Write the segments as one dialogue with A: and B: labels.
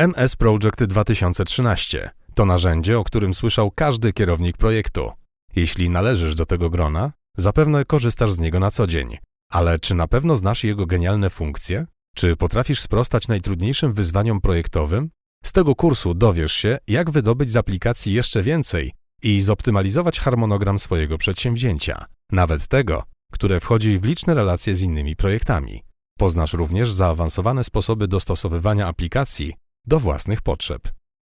A: MS Project 2013 to narzędzie, o którym słyszał każdy kierownik projektu. Jeśli należysz do tego grona, zapewne korzystasz z niego na co dzień. Ale czy na pewno znasz jego genialne funkcje? Czy potrafisz sprostać najtrudniejszym wyzwaniom projektowym? Z tego kursu dowiesz się, jak wydobyć z aplikacji jeszcze więcej i zoptymalizować harmonogram swojego przedsięwzięcia, nawet tego, które wchodzi w liczne relacje z innymi projektami. Poznasz również zaawansowane sposoby dostosowywania aplikacji do własnych potrzeb.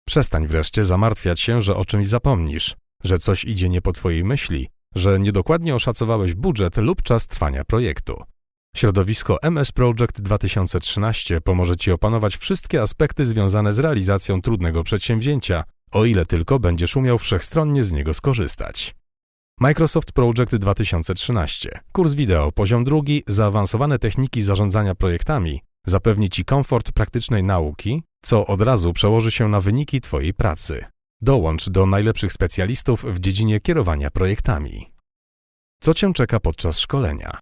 A: Przestań wreszcie zamartwiać się, że o czymś zapomnisz, że coś idzie nie po Twojej myśli, że niedokładnie oszacowałeś budżet lub czas trwania projektu. Środowisko MS Project 2013 pomoże Ci opanować wszystkie aspekty związane z realizacją trudnego przedsięwzięcia, o ile tylko będziesz umiał wszechstronnie z niego skorzystać. Microsoft Project 2013. Kurs wideo, poziom drugi, zaawansowane techniki zarządzania projektami zapewni Ci komfort praktycznej nauki, co od razu przełoży się na wyniki Twojej pracy. Dołącz do najlepszych specjalistów w dziedzinie kierowania projektami. Co Cię czeka podczas szkolenia?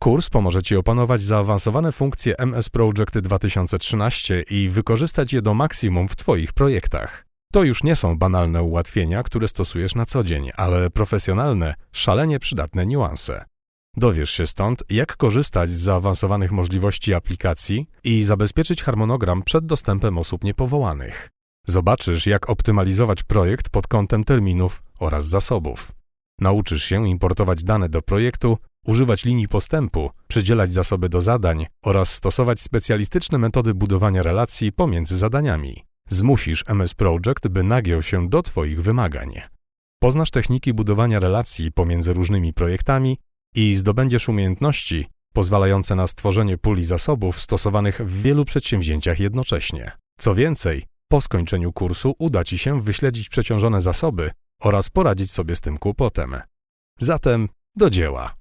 A: Kurs pomoże Ci opanować zaawansowane funkcje MS Project 2013 i wykorzystać je do maksimum w Twoich projektach. To już nie są banalne ułatwienia, które stosujesz na co dzień, ale profesjonalne, szalenie przydatne niuanse. Dowiesz się stąd, jak korzystać z zaawansowanych możliwości aplikacji i zabezpieczyć harmonogram przed dostępem osób niepowołanych. Zobaczysz, jak optymalizować projekt pod kątem terminów oraz zasobów. Nauczysz się importować dane do projektu, używać linii postępu, przydzielać zasoby do zadań oraz stosować specjalistyczne metody budowania relacji pomiędzy zadaniami. Zmusisz MS Project, by nagiął się do Twoich wymagań. Poznasz techniki budowania relacji pomiędzy różnymi projektami i zdobędziesz umiejętności pozwalające na stworzenie puli zasobów stosowanych w wielu przedsięwzięciach jednocześnie. Co więcej, po skończeniu kursu uda Ci się wyśledzić przeciążone zasoby oraz poradzić sobie z tym kłopotem. Zatem do dzieła.